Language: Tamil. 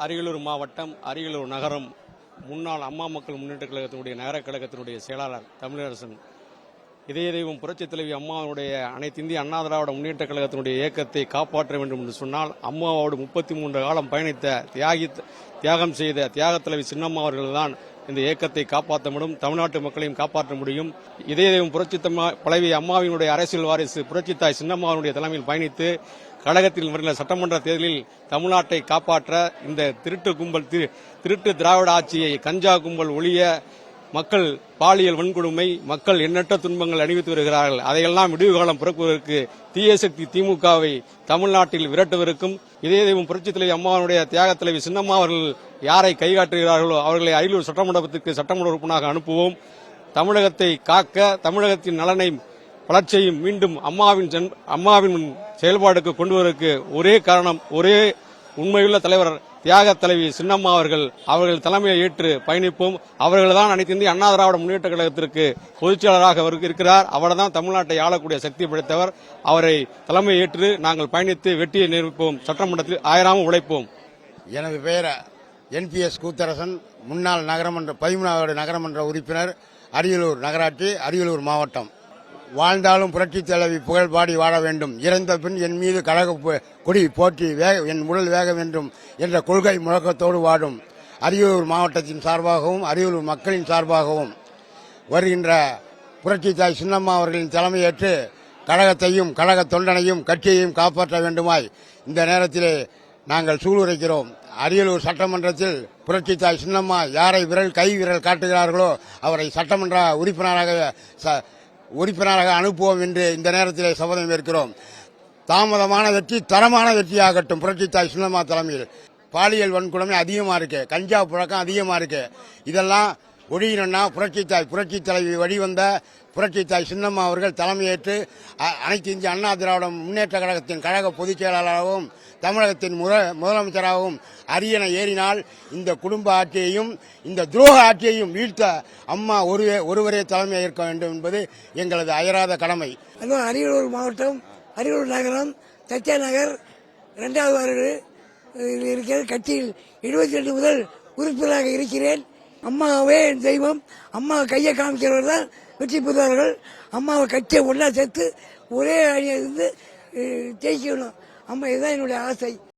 அரியலூர் மாவட்டம் அரியலூர் நகரம் முன்னாள் அம்மா மக்கள் முன்னேற்ற கழகத்தினுடைய நகர கழகத்தினுடைய செயலாளர் தமிழரசன் இதய தெய்வம் புரட்சித் தலைவி அம்மாவுடைய அனைத்து இந்திய அண்ணா திராவிட முன்னேற்ற கழகத்தினுடைய இயக்கத்தை காப்பாற்ற வேண்டும் என்று சொன்னால் அம்மாவோடு முப்பத்தி மூன்று காலம் பயணித்த தியாகி தியாகம் செய்த தியாக தலைவி சின்னம்மா அவர்கள்தான் இந்த இயக்கத்தை காப்பாற்ற முடியும் தமிழ்நாட்டு மக்களையும் காப்பாற்ற முடியும். இதே புரட்சி பழவி அம்மாவினுடைய அரசியல் வாரிசு புரட்சித்தாய் சின்னம்மாவினுடைய தலைமையில் பயணித்து கழகத்தில் வருகிற சட்டமன்ற தேர்தலில் தமிழ்நாட்டை காப்பாற்ற இந்த திருட்டு கும்பல் திரு- திருட்டு திராவிட ஆட்சியை கஞ்சா கும்பல் ஒழிய மக்கள் பாலியல் வன்கொடுமை மக்கள் எண்ணற்ற துன்பங்கள் அணிவித்து வருகிறார்கள். அதையெல்லாம் விடிவு காலம் பிறக்குவதற்கு தீயசக்தி திமுகவை தமிழ்நாட்டில் விரட்டுவதற்கும் இதய தெய்வம் புரட்சி தலைவி அம்மாவனுடைய தியாக தலைவி சின்னம்மா அவர்கள் யாரை கைகாட்டுகிறார்களோ அவர்களை அரியலூர் சட்டமன்றத்திற்கு சட்டமன்ற உறுப்பினராக அனுப்புவோம். தமிழகத்தை காக்க தமிழகத்தின் நலனை வளர்ச்சியையும் மீண்டும் அம்மாவின் அம்மாவின் செயல்பாடுக்கு கொண்டு வருவதற்கு ஒரே காரணம் ஒரே உண்மையுள்ள தலைவர் தியாக தலைவி சின்னம்மா அவர்கள் அவர்கள் தலைமையை ஏற்று பயணிப்போம். அவர்கள் தான் அனைத்து இந்திய அண்ணா திராவிட முன்னேற்ற கழகத்திற்கு பொதுச்செயலராக அவர் இருக்கிறார். அவர் தான் தமிழ்நாட்டை ஆளக்கூடிய சக்தி படைத்தவர். அவரை தலைமை ஏற்று நாங்கள் பயணித்து வெற்றியை நிரூபிப்போம். சட்டமன்றத்தில் ஆயிராமல் உழைப்போம். எனது பெயர் என்பிஎஸ் கூத்தரசன் முன்னாள் நகரமன்ற பதிமூணாவது நகரமன்ற உறுப்பினர் அரியலூர் நகராட்சி அரியலூர் மாவட்டம். வாழ்ந்தாலும் புரட்சி தலைவி புகழ் பாடி வாழ வேண்டும். இறந்த பின் என் மீது கழக கொடி போற்றி வேக என் உடல் வேக வேண்டும் என்ற கொள்கை முழக்கத்தோடு வாடும். அரியலூர் மாவட்டத்தின் சார்பாகவும் அரியலூர் மக்களின் சார்பாகவும் வருகின்ற புரட்சி தாய் சின்னம்மா அவர்களின் தலைமையேற்று கழகத்தையும் கழக தொண்டனையும் கட்சியையும் காப்பாற்ற வேண்டுமாய் இந்த நேரத்திலே நாங்கள் சூளுரைக்கிறோம். அரியலூர் சட்டமன்றத்தில் புரட்சி தாய் சின்னம்மா யாரை விரல் கை விரல் காட்டுகிறார்களோ அவரை சட்டமன்ற உறுப்பினராக ச- உறுப்பினராக அனுப்புவோம் என்று இந்த நேரத்தில் சபதம் ஏற்கிறோம். தாமதமான வெற்றி தரமான வெற்றியாகட்டும். புரட்சித்தாய் சின்னம்மா தலைமையில் பாலியல் வன்கொடுமை அதிகமாக இருக்கு. கஞ்சா புழக்கம் அதிகமாக இருக்கு. இதெல்லாம் ஒழியணும்னா புரட்சித்தாய் புரட்சி தலைவி வழிவந்த புரட்சி தாய் சின்னம்மா அவர்கள் தலைமையேற்று அனைத்து இந்திய அண்ணா திராவிட முன்னேற்ற கழகத்தின் கழக பொதுச் செயலாளராகவும் தமிழகத்தின் முத- முதலமைச்சராகவும் அரியணை ஏறினால் இந்த குடும்ப ஆட்சியையும் இந்த துரோக ஆட்சியையும் வீழ்த்த அம்மா ஒருவே ஒருவரே தலைமையாக ஏற்க வேண்டும் என்பது எங்களது அயராத கடமை. அரியலூர் மாவட்டம் அரியலூர் நகரம் தச்சா நகர் இரண்டாவது வார்டு இருக்கிற கட்சியில் எழுபத்தி ரெண்டு முதல் உறுப்பினராக இருக்கிறேன். அம்மாவே என் தெய்வம். அம்மா கையை காமிக்கிறவர் தான் வெற்றி பெறுவார்கள் அம்மாவை கட்சியை ஒன்றா சேர்த்து ஒரே அணியை இருந்து ஜெயிக்கணும். அம்மா இதுதான் என்னுடைய ஆசை.